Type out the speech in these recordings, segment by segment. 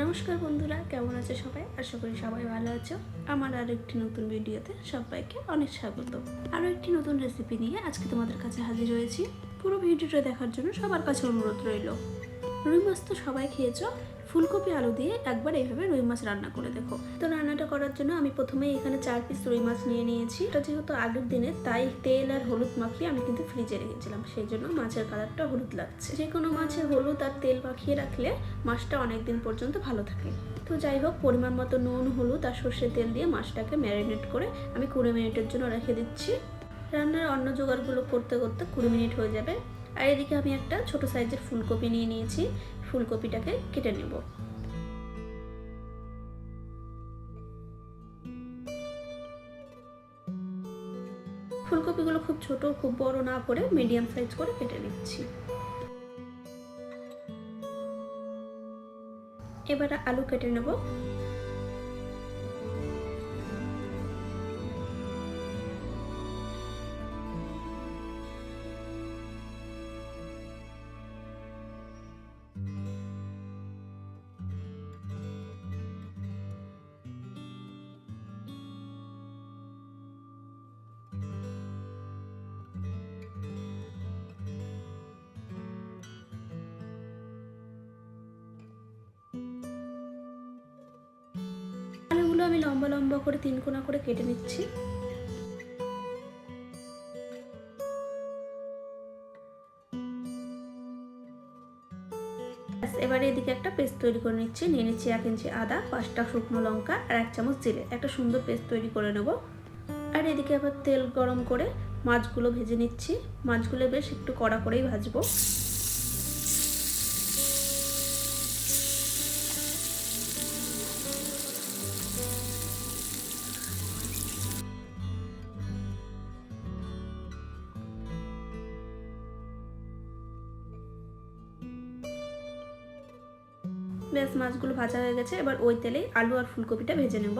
নমস্কার বন্ধুরা, কেমন আছে সবাই? আশা করি সবাই ভালো আছো। আমার আর একটি নতুন ভিডিওতে সবাইকে অনেক স্বাগত। আরও একটি নতুন রেসিপি নিয়ে আজকে তোমাদের কাছে হাজির হয়েছি। পুরো ভিডিওটা দেখার জন্য সবার কাছে অনুরোধ রইল। রুই মাছ তো সবাই খেয়েছো ফুলকপি আলু দিয়ে একবার এইভাবে রুই মাছ রান্না করে দেখো। তো রান্নাটা করার জন্য আমি প্রথমে এখানে চার পিস রুই মাছ নিয়ে নিয়েছি। এটা যেহেতু আগের দিনে, তাই তেল আর হলুদ মাখিয়ে আমি কিন্তু ফ্রিজে রেখেছিলাম। সেই জন্য মাছের কালারটা হলুদ লাগছে। যে কোনো মাছে হলুদ আর তেল মাখিয়ে রাখলে মাছটা অনেক দিন পর্যন্ত ভালো থাকে। তো যাই হোক, পরিমাণ মতো নুন, হলুদ আর সর্ষের তেল দিয়ে মাছটাকে ম্যারিনেট করে আমি কুড়ি মিনিটের জন্য রেখে দিচ্ছি। রান্নার অন্য জোগাড়গুলো করতে করতে কুড়ি মিনিট হয়ে যাবে। আর এদিকে আমি একটা ছোট সাইজের ফুলকপি নিয়ে নিয়েছি। ফুলকপিটাকে কেটে নেব। ফুলকপিগুলো খুব ছোট, খুব বড় না করে মিডিয়াম সাইজ করে কেটে নিচ্ছি। এবারে আলু কেটে নেব। আমি লম্বা লম্বা করে তিন কোনা করে কেটে নিচ্ছি। এবারে এদিকে একটা পেস্ট তৈরি করে নিচ্ছি। নিয়ে নিচ্ছি এক ইঞ্চি আদা, পাঁচটা শুকনো লঙ্কা আর এক চামচ জিরে। একটা সুন্দর পেস্ট তৈরি করে নেব। আর এদিকে আবার তেল গরম করে মাছগুলো ভেজে নিচ্ছি। মাছগুলো বেশ একটু কড়া করেই ভাজবো। ব্যাস মাছগুলো ভাজা হয়ে গেছে। এবার ওই তেলেই আলু আর ফুলকপিটা ভেজে নেব।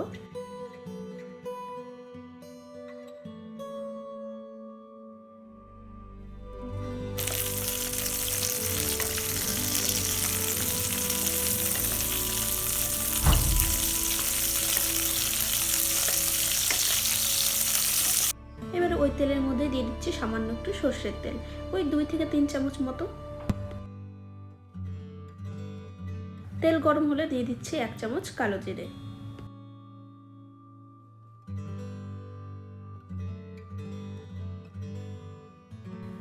এবারে ওই তেলের মধ্যে দিয়ে দিচ্ছি সামান্য একটু সর্ষের তেল। ওই দুই থেকে তিন চামচ মতো তেল গরম হলে দিয়ে দিচ্ছি এক চামচ কালো জিরে।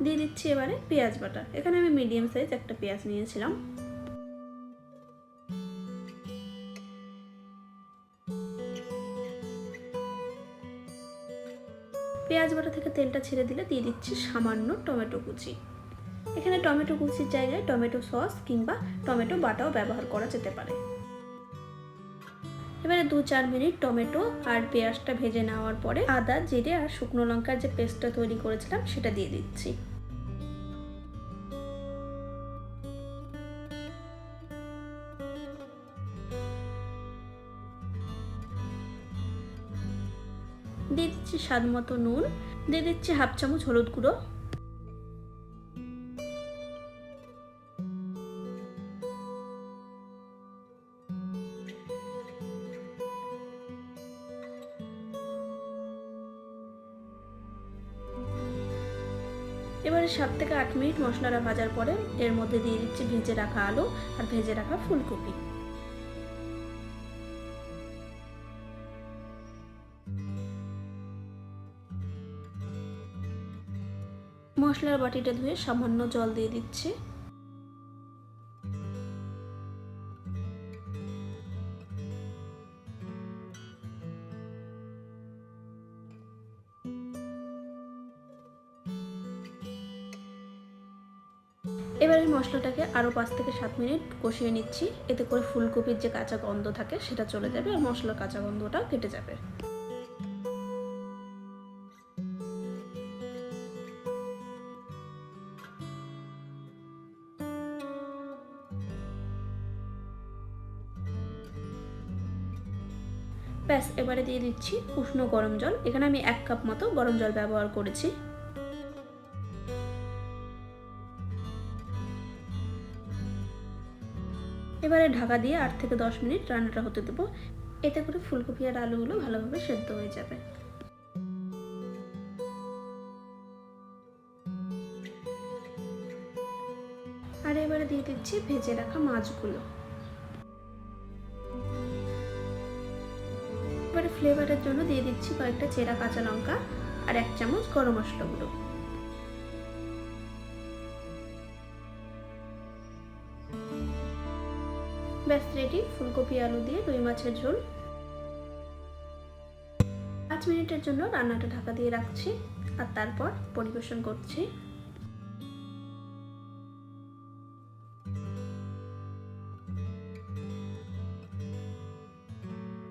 দিয়ে দিচ্ছি এবারে পেঁয়াজ বাটা। এখানে আমি মিডিয়াম সাইজ একটা পেঁয়াজ নিয়েছিলাম। পেঁয়াজ বাটা থেকে তেলটা ছেড়ে দিলে দিয়ে দিচ্ছি সামান্য টমেটো কুচি। এখানে টমেটো কুচির জায়গায় টমেটো সস কিংবা টমেটো বাটাও ব্যবহার করা যেতে পারে। এবারে দু চার মিনিট টমেটো আর পেঁয়াজটা ভেজে নেওয়ার পরে আদা, জিরে আর শুকনো লঙ্কার যে পেস্টটা তৈরি করেছিলাম সেটা দিয়ে দিচ্ছি। দিয়ে দিচ্ছি স্বাদ মতো নুন, দিয়ে দিচ্ছি হাফ চামচ হলুদ গুঁড়ো। এবারে সাত থেকে আট মিনিট মশলাটা ভাজার পরে এর মধ্যে দিয়ে দিচ্ছি ভেজে রাখা আলু আর ভেজে রাখা ফুলকপি। মশলার বাটিটা ধুয়ে সামান্য জল দিয়ে দিচ্ছি। এবারে মশলাটাকে আরও পাঁচ থেকে সাত মিনিট কষিয়ে নিচ্ছি। এতে করে ফুলকপির যে কাঁচা গন্ধ থাকে সেটা চলে যাবে আর মশলার কাঁচা গন্ধটাও কেটে যাবে। ব্যাস, এবারে দিয়ে দিচ্ছি উষ্ণ গরম জল। এখানে আমি এক কাপ মতো গরম জল ব্যবহার করেছি। এবারে ঢাকা দিয়ে আট থেকে দশ মিনিট রান্নাটা হতে দেবো। এতে করে ফুলকপি আর আলুগুলো ভালোভাবে সেদ্ধ হয়ে যাবে। আর এবারে দিয়ে দিচ্ছি ভেজে রাখা মাছগুলো। এবারে ফ্লেভারের জন্য দিয়ে দিচ্ছি কয়েকটা চেরা কাঁচা লঙ্কা আর এক চামচ গরম মশলা গুঁড়ো ব্যাস রেডি ফুলকপি, আলু দিয়ে রুই মাছের ঝোল। পাঁচ মিনিটের জন্য রান্নাটা ঢাকা দিয়ে রাখছি, আর তারপর পরিবেশন করছি।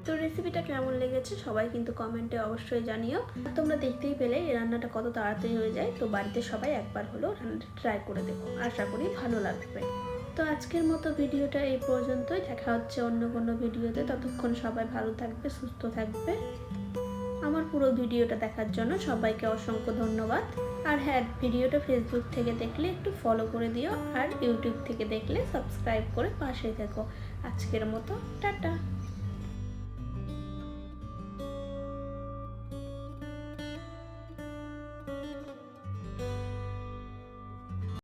তো রেসিপিটা কেমন লেগেছে সবাই কিন্তু কমেন্টে অবশ্যই জানিও। তোমরা দেখতেই পেলে এই রান্নাটা কত তাড়াতাড়ি হয়ে যায়, তো বাড়িতে সবাই একবার হলেও রান্নাটা ট্রাই করে দেখো। আশা করি ভালো লাগবে। তো আজকের মতো ভিডিওটা এই পর্যন্তই। দেখা হচ্ছে অন্য কোনো ভিডিওতে। ততক্ষণ সবাই ভালো থাকবে, সুস্থ থাকবে। আমার পুরো ভিডিওটা দেখার জন্য সবাইকে অসংখ্য ধন্যবাদ। আর হ্যাঁ ভিডিওটা ফেসবুক থেকে দেখলে একটু ফলো করে দিও। আর ইউটিউব থেকে দেখলে সাবস্ক্রাইব করে পাশে থেকো। আজকের মতো, টাটা।